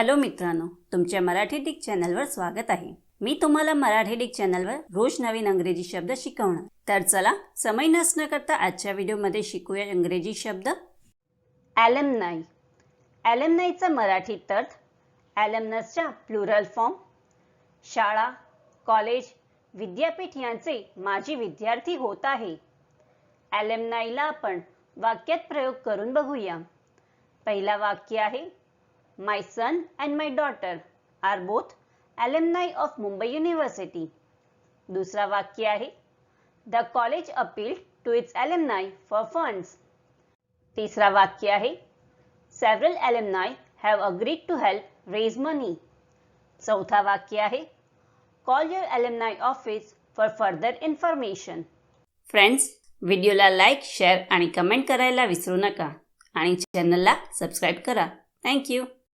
Hello मित्रांनो तुमच्या Marathi Dick चॅनलवर स्वागत आहे. मी तुम्हाला मराठी डिक चॅनलवर रोज नवीन अंग्रेजी शब्द शिकवणार. तर चला समय नसणं करता आजच्या व्हिडिओमध्ये शिकूया इंग्रजी शब्द. ॲलेमनाई. ॲलेमनाईचा मराठीत अर्थ ॲलमनसच्या प्लुरल फॉर्म शाळा कॉलेज विद्यापीठ यांचे माजी विद्यार्थी होत आहे. ॲलेमनाईला आपण वाक्यात प्रयोग करून बघूया. पहिला वाक्य आहे my son and my daughter are both alumni of Mumbai university दुसरा वाक्य आहे. The college appeal to its alumni for funds तिसरा वाक्य आहे. Several alumni have agreed to help raise money चौथा वाक्य आहे. Call your alumni office for further information friends व्हिडिओला लाईक शेअर आणि कमेंट करायला विसरू नका. आणि चॅनलला सबस्क्राईब करा. थँक्यू